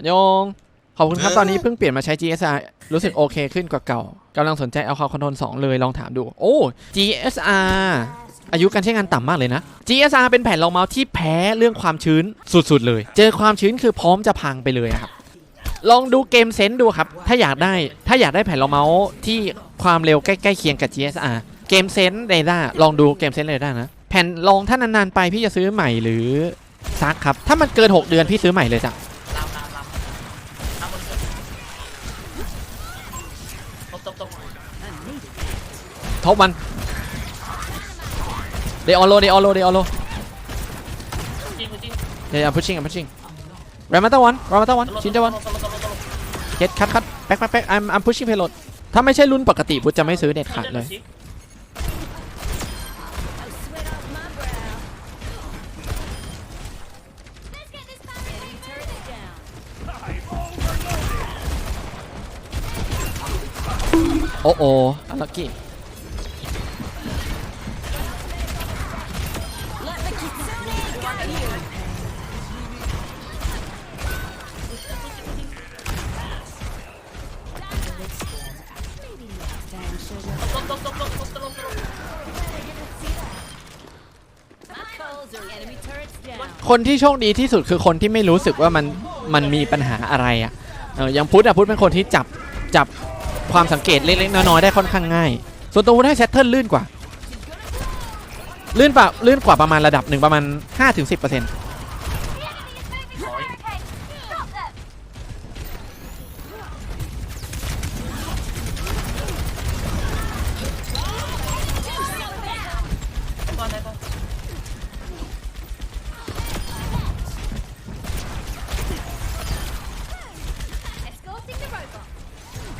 อันยงขอบคุณครับ ตอนนี้เพิ่งเปลี่ยนมาใช้ GSR รู้สึกโอเคขึ้นกว่าเก่ากำลังสนใจเอาคาคอนโทรล2เลยลองถามดู โอ้ GSR อายุการใช้งานต่ำมากเลยนะ GSR เป็นแผ่นรองเมาส์ที่แพ้เรื่องความชื้นสุดๆเลย เจอความชื้นคือพร้อมจะพังไปเลยอะครับ ลองดูเกมเซนส์ดูครับ ถ้าอยากได้ ถ้าอยากได้แผ่นรองเมาส์ที่ความเร็วใกล้ๆเคียงกับ GSR เกมเซนส์เรดาลองดูเกมเซนส์เรดานะ แผ่นรองถ้านานๆไปพี่จะซื้อใหม่หรือซักครับ ถ้ามันเกิน 6 เดือนพี่ซื้อใหม่เลยจ้ะ ทบมันเดออโลเดออโลเดออโลจริงจริงเดี๋ยว pushing I'm pushing แรมมาตาวันแรมมาตาวันชินจาวันตบตบตบตบเก็ตคัดคัดแบ็คแบ็คแบ็ค I'm I'm pushing payload ถ้าไม่ใช่รุ่นปกติพุทธจะไม่ซื้อเด็ดขาดเลย โอ้โอ้ลักกี้ คนที่โชคดีที่สุดคือคนที่ไม่รู้สึกว่ามันมันมีปัญหาอะไรอะอย่างพุทธอะพุทธเป็นคนที่จับจับความสังเกตเล็กๆน้อยๆได้ค่อนข้างง่าย ส่วนตัวพุทธให้แชทเทิลลื่นกว่า ลื่นปะลื่นกว่าประมาณระดับหนึ่งประมาณ5-10%ก่อนได้ก่อน วันวันวันบดวันบดวันคีโกวันชินจะวันคัดคัดโซเจนโซเจนคิ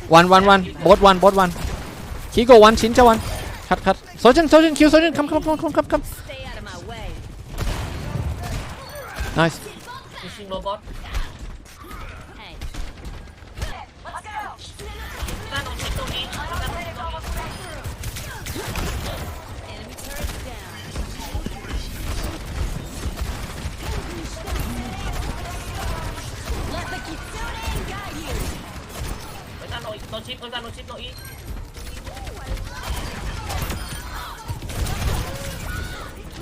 วโซเจนคัมคัมคัมคัมคัมคัม Stay out of my way. nice โนชิปไปด้านโนชิปโนอี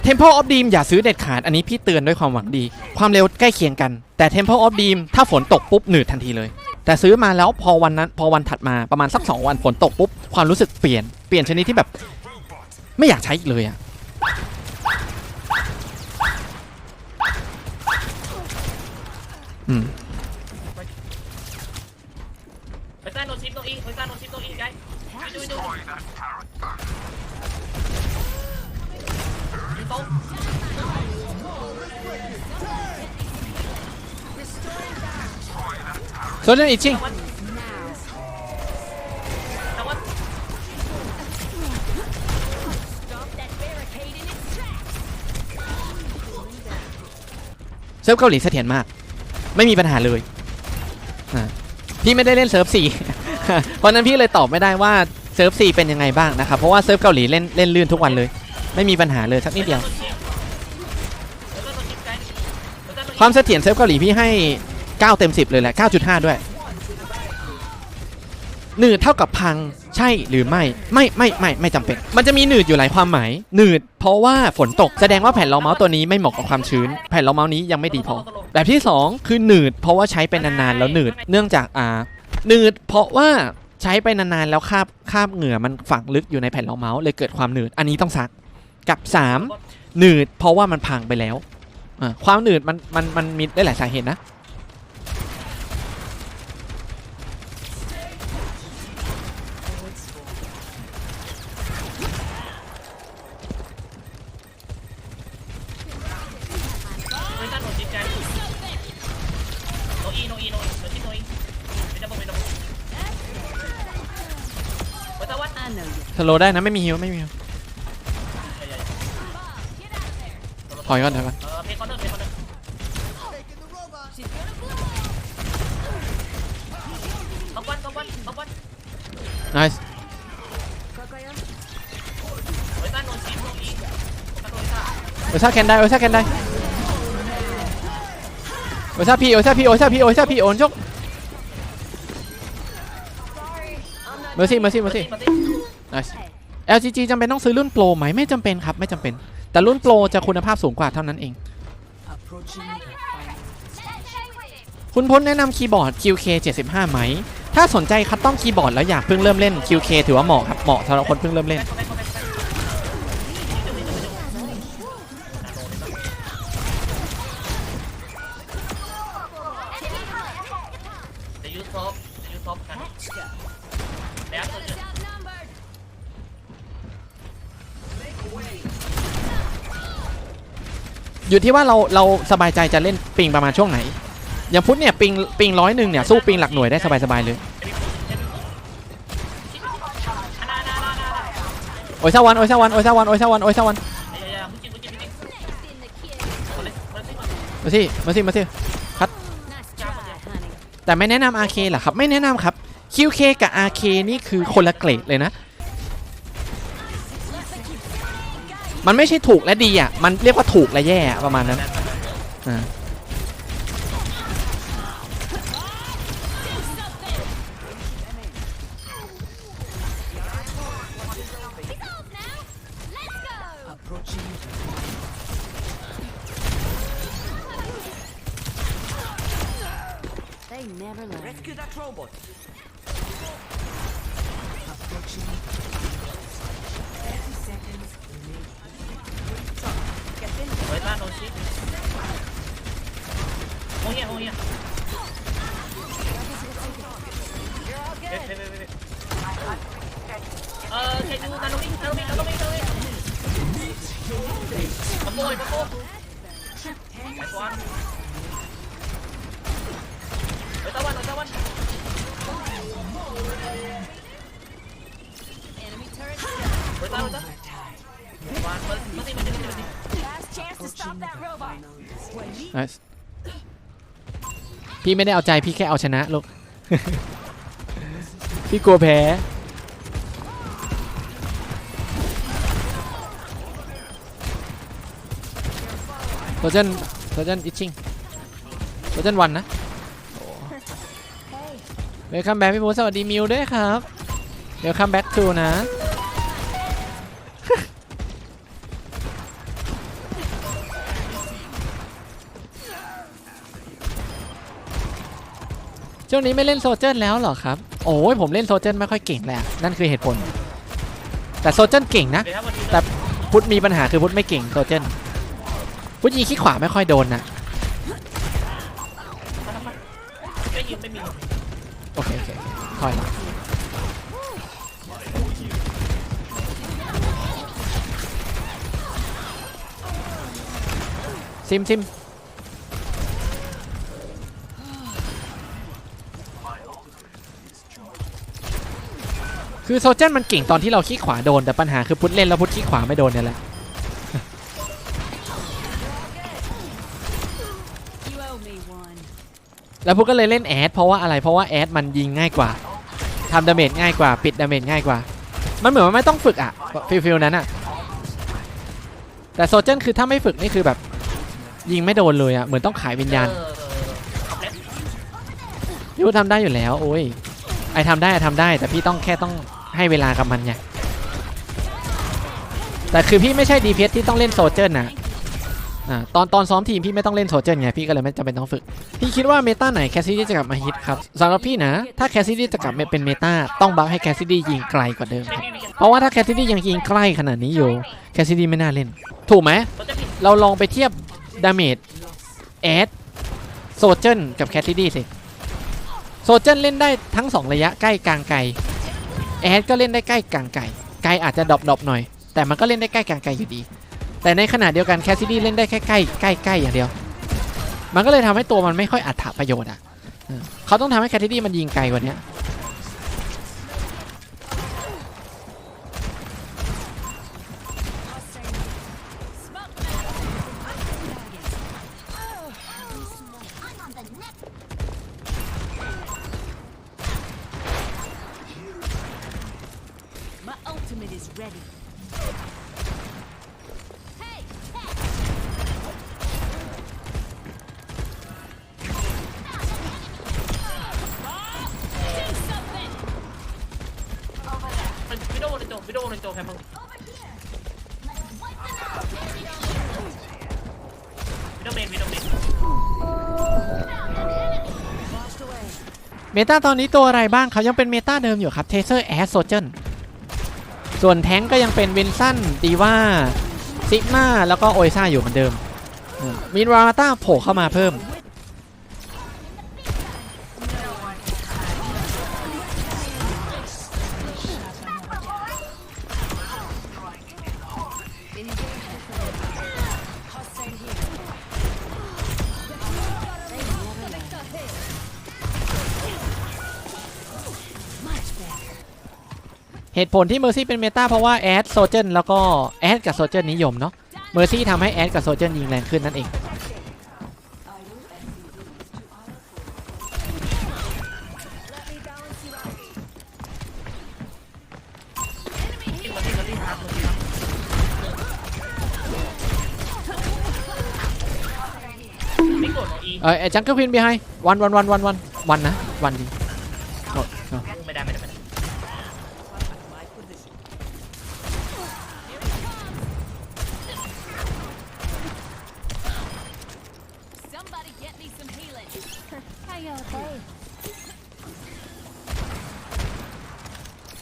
Temple of Doom อย่าซื้อเด็ดขาด อันนี้พี่เตือนด้วยความหวังดี ความเร็วใกล้เคียงกัน แต่ Temple of Doom ถ้าฝนตกปุ๊บหนืดทันทีเลย แต่ซื้อมาแล้วพอวันนั้นพอวันถัดมาประมาณสัก 2 วันฝนตกปุ๊บ ความรู้สึกเปลี่ยน เปลี่ยนชนิดที่แบบ ไม่อยากใช้อีกเลยอะอืม ไปด้านโนชิปโนอีไปด้านโนชิปโนอีไกด์ไปดูดูยิงตรงโซเดนอิชิงแต่ว่า Stop that barricade in its tracks. เซิร์ฟเกาหลีเสถียรมาก ไม่มีปัญหาเลยอ่าพี่ไม่ได้เล่นเซิร์ฟสี่ เพราะนั้นพี่เลยตอบไม่ได้ว่าเซิร์ฟสี่เป็นยังไงบ้างนะครับ เพราะว่าเซิร์ฟเกาหลีเล่นเล่นลื่นทุกวันเลย ไม่มีปัญหาเลยสักนิดเดียว ความเสถียรเซิร์ฟเกาหลีพี่ให้ 9 เต็ม 10 เลยแหละ 9.5 ด้วยหนืดเท่ากับพังใช่หรือไม่ไม่ไม่ไม่ไม่จำเป็น มันจะมีหนืดอยู่หลายความหมายหนืด เพราะว่าฝนตกแสดงว่าแผ่นรองเมาส์ตัวนี้ไม่เหมาะกับความชื้น แผ่นรองเมาส์นี้ยังไม่ดีพอ แบบที่ 2 คือหนืด เพราะว่าใช้ไปนานๆแล้วหนืด เนื่องจากอ่า หนืดเพราะว่าใช้ไปนานๆแล้วคาบคาบเหงื่อมันฝังลึกอยู่ในแผ่นรองเมาส์เลยเกิดความหนืดอันนี้ต้องซักกับ 3 หนืดเพราะว่ามันพังไปแล้วความหนืดมันมันมันมีได้หลายสาเหตุนะ สโลว์ได้นะไม่มีฮิวไม่มีฮิวถอยก่อนถอยก่อนเออเพย์คอนเนอร์เพย์คอนเนอร์ She's gonna blow. ท็อปวันท็อปวันท็อปวัน nice ไปด้านโนชิปโนอีไปด้านโนชิปเออซ่าแคนได้เออซ่าแคนได้โอซาพีโอซาพีโอซาพีโอซาพีโอนชกเมอร์ซี่เมอร์ซี่เมอร์ซี่มาสิ nice LGG จำเป็นต้องซื้อรุ่นโปรไหมไม่จำเป็นครับไม่จำเป็น แต่รุ่นโปรจะคุณภาพสูงกว่าเท่านั้นเอง คุณพลแนะนำคีย์บอร์ด QK 75ไหม ถ้าสนใจคัดต้องคีย์บอร์ดแล้วอยากเพิ่งเริ่มเล่น QK ถือว่าเหมาะครับเหมาะสำหรับคนเพิ่งเริ่มเล่นเดี๋ยวยูซอฟเอยู่ที่ว่าเราเราสบายใจจะเล่นปิงประมาณช่วงไหน อย่างพุทธเนี่ยปิงปิงร้อยหนึ่งเนี่ยสู้ปิงหลักหน่วยได้สบายๆเลย โอยซาวันโอ้ยซาวันโอยซาวันโอ้ยซาวันโอยซาวันไอ้ยามุจิมุจิมุจิ Next in the queue. มาเลยมาสิมามาสิมาสิมาสิ Nice try, honey. แต่ไม่แนะนำ RK เหรอครับ ไม่แนะนำครับ QK กับ RK นี่คือคนละเกรดเลยนะ มันไม่ใช่ถูกและดีอะ มันเรียกว่าถูกและแย่อะประมาณนั้นอ่า ปะโป้ยปะโป้ไอ้กวางเฮ้ยตะวันตะวัน Enemy turret. เฮ้ยตะวันตะวันมาสิมาสิมาสิมาสิ Last chance to stop that robot. nice พี่ไม่ได้เอาใจพี่แค่เอาชนะลูกพี่กลัวแพ้โซเจนโซเจนอิชชิงโซเจนวันนะเวลคัมแบ็กพี่พูสวัสดีมิวด้วยครับเวลคัมแบ็กทูนะ ช่วงนี้ไม่เล่นโซเจนแล้วเหรอครับ โอ้ยผมเล่นโซเจนไม่ค่อยเก่งแหละนั่นคือเหตุผล แต่โซเจนเก่งนะเดี๋ยวถ้าวันนี้แต่พุทธมีปัญหาคือพุทธไม่เก่งโซเจนพุทธยิงขี้ขวาไม่ค่อยโดนนะไม่ยิงไม่มีโอเคโอเคโอเคถอยละซิมซิม คือโซเจนมันเก่งตอนที่เราขี้ขวาโดนแต่ปัญหาคือพุทเล่นแล้วพุทขี้ขวาไม่โดนเนี่ยแหละแล้วพุทก็เลยเล่นแอดเพราะว่าอะไรเพราะว่าแอดมันยิงง่ายกว่าทำดาเมจง่ายกว่า ปิดดาเมจง่ายกว่า มันเหมือนว่าไม่ต้องฝึกอะฟิลฟิลนั้นอะแต่โซเจนคือถ้าไม่ฝึกนี่คือแบบ ยิงไม่โดนเลยอะเหมือนต้องขายวิญญาณเออเออพี่พุทธทำได้อยู่แล้ว โอ้ยไอทำได้ไอทำได้ แต่พี่ต้องแค่ต้อง ให้เวลากับมันไงแต่คือพี่ไม่ใช่ดีเพที่ต้องเล่นโซเจนนะอ่าตอนตอนซ้อมทีมพี่ไม่ต้องเล่นโซเจนไงพี่ก็เลยไม่จำเป็นต้องฝึก พี่คิดว่าเมตาไหนแคสซิดี้จะกลับมาฮิตครับสำหรับพี่นะ ถ้าแคสซิดี้จะกลับมาเป็นเมตาต้องบัฟให้แคสซิดี้ยิงไกลกว่าเดิมครับเพราะว่าถ้าแคสซิดี้ยังยิงใกล้ขนาดนี้อยู่แคสซิดี้ไม่น่าเล่น ถูกไหมเราลองไปเทียบดาเมจแอดโซเจนกับแคสซิดี้สิโซเจนเล่นได้ทั้ง 2 ระยะใกล้กลางไกล แอดก็เล่นได้ใกล้กลางไกลไกลอาจจะดรอปดอปหน่อย แต่มันก็เล่นได้ใกล้กลางไกลอยู่ดี แต่ในขณะเดียวกันแคสซิดี้เล่นได้แค่ใกล้ใกล้ใกล้อย่างเดียว มันก็เลยทำให้ตัวมันไม่ค่อยอัตถประโยชน์อะเขาต้องทำให้แคสซิดี้มันยิงไกลกว่านี้ ready. เมตาตอนนี้ตัวอะไรบ้างเขายังเป็นเมตาเดิมอยู่ครับเทเซอร์แอสโซเจน ส่วนแท้งก็ยังเป็นวินสันดีว่าซิกมาแล้วก็โออิซ่าอยู่เหมือนเดิม มีราต้าโผล่เข้ามาเพิ่ม เหตุผลที่เมอร์ซี่เป็นเมตาเพราะว่าแอดโซเจนแล้วก็แอดกับโซเจนนิยมเนาะเมอร์ซี่ทำให้แอดกับโซเจนยิงแรงขึ้นนั่นเองเลยครับไม่กดอีเอจังเกิลควินบีไฮวันวันวันวันวันวันนะวันดีอ้โอ้ ไม่ได้ไม่ได้ไม่ได้ Somebody get me some healing. How y'all doing?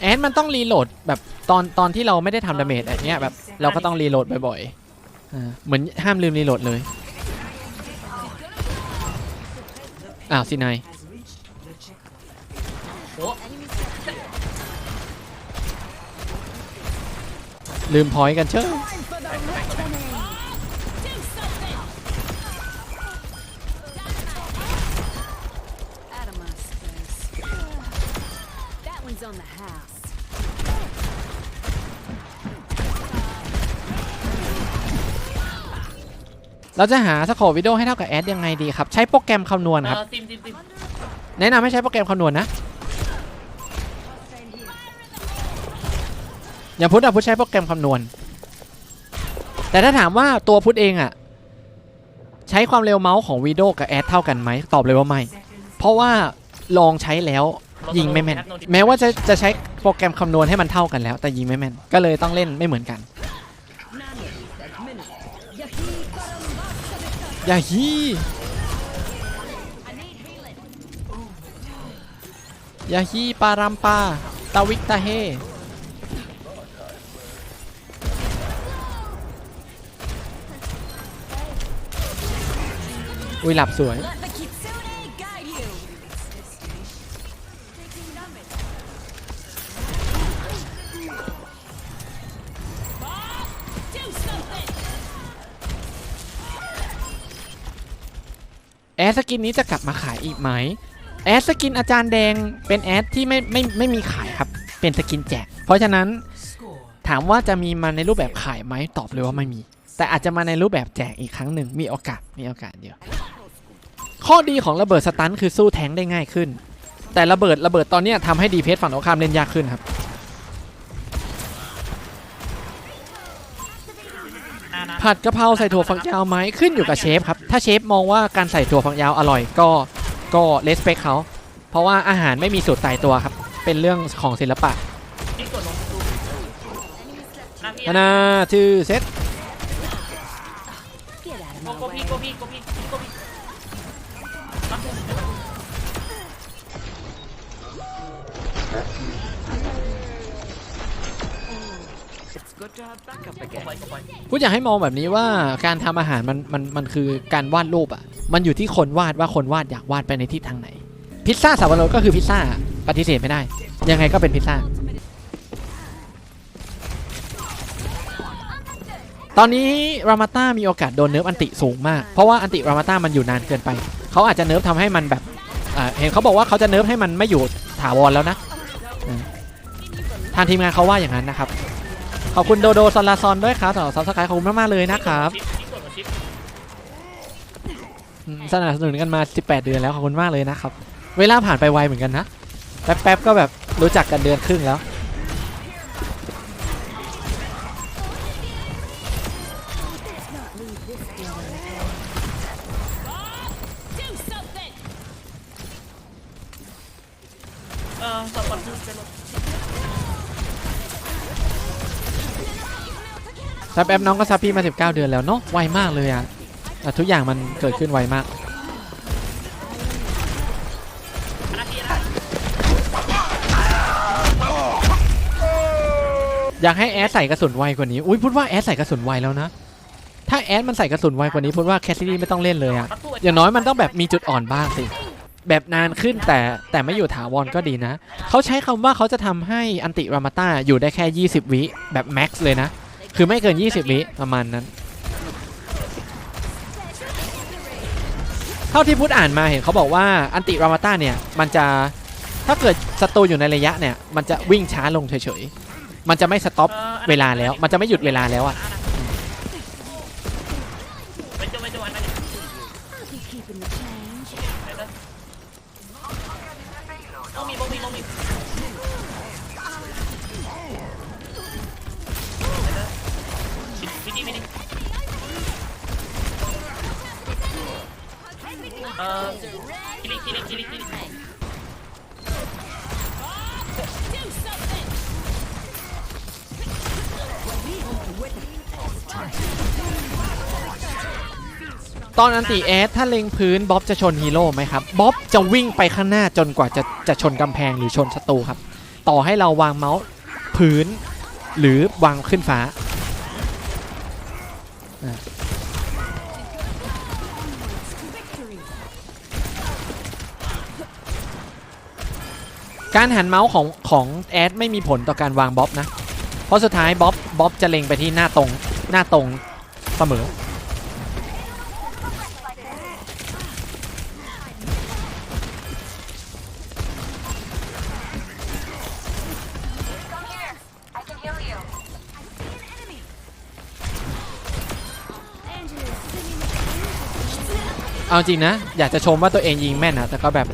แอดมันต้องรีโหลดแบบตอนตอนที่เราไม่ได้ทำดาเมจอย่างเงี้ยแบบเราก็ต้องรีโหลดบ่อยๆอ่าเหมือนห้ามลืมรีโหลดเลยอ้าวสินายลืมพอยต์กันเชอะ เราจะหาสโคปวิดีโอให้เท่ากับแอดยังไงดีครับ ใช้โปรแกรมคำนวณเอครับอซิมซิมซิมแนะนำให้ใช้โปรแกรมคำนวณนะ อย่างพุทธอะพุทธใช้โปรแกรมคำนวณ แต่ถ้าถามว่าตัวพุทธเองอะใช้ความเร็วเมาส์ของวีดีโอกับแอดเท่ากันไหมตอบเลยว่าไม่ เพราะว่าลองใช้แล้วยิงไม่แม่น แม้ว่าจะจะใช้โปรแกรมคำนวณให้มันเท่ากันแล้ว แต่ยิงไม่แม่น ก็เลยต้องเล่นไม่เหมือนกัน อย่าฮีอย่าฮีปารัมปาตาวิกตาเฮอุ้ยหลับสวย ดสกินนี้จะกลับมาขายอีกไหมแอดสกินอาจารย์แดงเป็นแอดที่ไม่ไม่ไม่มีขายครับ เป็นสกินแจก เพราะฉะนั้นถามว่าจะมีมาในรูปแบบขายไหมตอบเลยว่าไม่มี แต่อาจจะมาในรูปแบบแจกอีกครั้งหนึ่งมีโอกาสมีโอกาสเดียวข้อดีของระเบิดสตันคือสู้แทงได้ง่ายขึ้น แต่ระเบิดระเบิดตอนนี้ทำให้ดีเพสฝั่งตรงข้ามเล่นยากขึ้นครับ ผัดกะเพราใส่ถั่วฝักยาวไหมขึ้นอยู่กับเชฟครับถ้าเชฟมองว่าการใส่ถั่วฝักยาวอร่อยก็ก็เลสเปคเขาเพราะว่าอาหารไม่มีสูตรตายตัวครับ เป็นเรื่องของศิลปะนี่กดลงดูหน้าพี่นานาชื่อเซต Get out of โก my โก way. พี่โกพี่โกพี่ กดไว้กดไว้พูดอยากให้มองแบบนี้ว่าการทำอาหารมันมันมันคือการวาดรูปอะ มันอยู่ที่คนวาดว่าคนวาดอยากวาดไปในทิศทางไหน พิซซ่าสับปะรดก็คือพิซซ่าปฏิเสธไม่ได้ ยังไงก็เป็นพิซซ่า ตอนนี้รามาต้ามีโอกาสโดนเนิร์ฟอันติสูงมาก เพราะว่าอันติรามาต้ามันอยู่นานเกินไป เขาอาจจะเนิร์ฟทำให้มันแบบเห็นเขาบอกว่าเขาจะเนิร์ฟให้มันไม่อยู่ถาวรแล้วนะ ทางทีมงานเขาว่าอย่างนั้นนะครับ ขอบคุณโดโดซอนลาซอนด้วยครับสำหรับซับสไครต์ขอบคุณมากๆเลยนะครับชิปนี่กดกับชิปอืมสนับสนุนกันมา 18 เดือนแล้วขอบคุณมากเลยนะครับ เวลาผ่านไปไวเหมือนกันนะ แป๊บๆก็แบบรู้จักกันเดือนครึ่งแล้ว แป๊บๆน้องก็ซับพี่มา 19 เดือนแล้วเนาะไวมากเลยอะแต่ทุกอย่างมันเกิดขึ้นไวมากอยากให้แอดใส่กระสุนไวกว่านี้ อุ้ยพูดว่าแอดใส่กระสุนไวแล้วนะ ถ้าแอดมันใส่กระสุนไวกว่านี้พูดว่าแคสซิดี้ไม่ต้องเล่นเลยอะอย่างน้อยมันต้องแบบมีจุดอ่อนบ้างสิ แบบนานขึ้นแต่แต่ไม่อยู่ถาวรก็ดีนะ เขาใช้คำว่าเขาจะทำให้อันติรามาต้าอยู่ได้แค่ 20 วิแบบแม็กซ์เลยนะ คือไม่เกิน 20 วิประมาณนั้น เท่าที่พูดอ่านมาเห็นเขาบอกว่าอันติรามาต้าเนี่ย มันจะถ้าเกิดศัตรูอยู่ในระยะเนี่ย มันจะวิ่งช้าลงเฉยๆ มันจะไม่สต็อปเวลาแล้ว มันจะไม่หยุดเวลาแล้วอะ ตอนอันติแอดถ้าเล็งพื้นบ๊อบจะชนฮีโร่ไหมครับบ๊อบจะวิ่งไปข้างหน้าจนกว่าจะจะชนกำแพงหรือชนศัตรูครับ ต่อให้เราวางเมาส์พื้น หรือวางขึ้นฟ้า การหันเมาส์ของของแอดไม่มีผลต่อการวางบ๊อบนะ เพราะสุดท้ายบ๊อบบ๊อบจะเล็งไปที่หน้าตรงหน้าตรงเสมอ เอาจริงนะ อยากจะชมว่าตัวเองยิงแม่นนะแต่ก็แบบ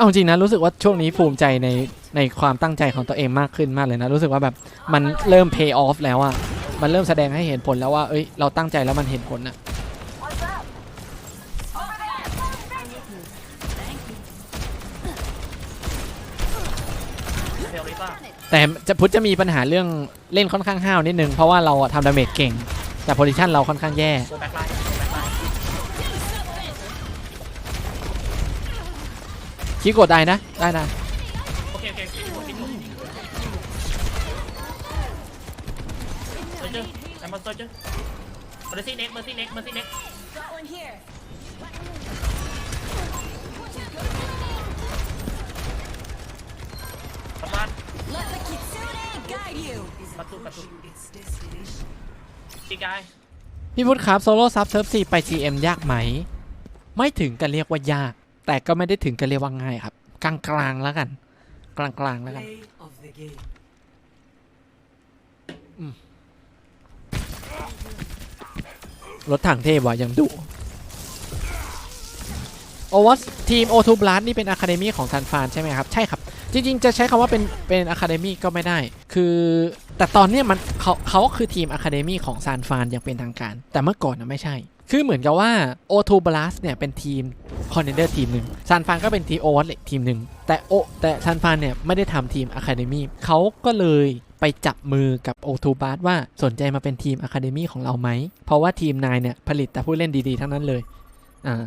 เอาจริงนะรู้สึกว่าช่วงนี้ภูมิใจในในความตั้งใจของตัวเองมากขึ้นมากเลยนะ รู้สึกว่าแบบมันเริ่ม pay off แล้วอะมันเริ่มแสดงให้เห็นผลแล้วว่า เอ้ยเราตั้งใจแล้วมันเห็นผลนะเบลลิซ่าแต่จะพุทธจะมีปัญหาเรื่องเล่นค่อนข้างห้าวนิดนึง เพราะว่าเราทำดาเมจเก่ง แต่โพซิชันเราค่อนข้างแย่ คิดกดได้นะ ได้นะโอเคโอเคที่หมดที่หมดเจอเจอแอมบอสเจอเจอเมอร์ซี่เน็กเมอร์ซี่เน็กเมอร์ซี่เน็กประมาณประตูประตูจีกายพี่พุทธครับโซโล่ซับเซิร์ฟซีไป GM ยากไหม ไม่ถึงกันเรียกว่ายาก แต่ก็ไม่ได้ถึงกันเรียกว่าง่ายครับ กลางๆแล้วกัน กลางๆแล้วกัน Play of the game. รถถังเทพว่ะยังดุโอวัสทีมโอทูบลัสนี่เป็นอะคาเดมี่ของซันฟานใช่ไหมครับ ใช่ครับ จริงๆ จะใช้คำว่าเป็นเป็นอะคาเดมี่ก็ไม่ได้ คือแต่ตอนเนี้ยมันเขาเขาคือทีมอะคาเดมี่ของซานฟานอย่างเป็นทางการ แต่เมื่อก่อนนะไม่ใช่ คือเหมือนกับว่าโอทูบลัสเนี่ยเป็นทีมคอนเทนเดอร์ทีมหนึ่งซานฟานก็เป็นทีโอวัสทีมหนึ่งแต่โอแต่ซานฟานเนี่ยไม่ได้ทำทีมอะคาเดมีเขาก็เลยไปจับมือกับโอทูบลัสว่าสนใจมาเป็นทีมอะคาเดมีของเราไหม เพราะว่าทีมนายเนี่ยผลิตแต่ผู้เล่นดีๆ ทั้งนั้นเลยอ่า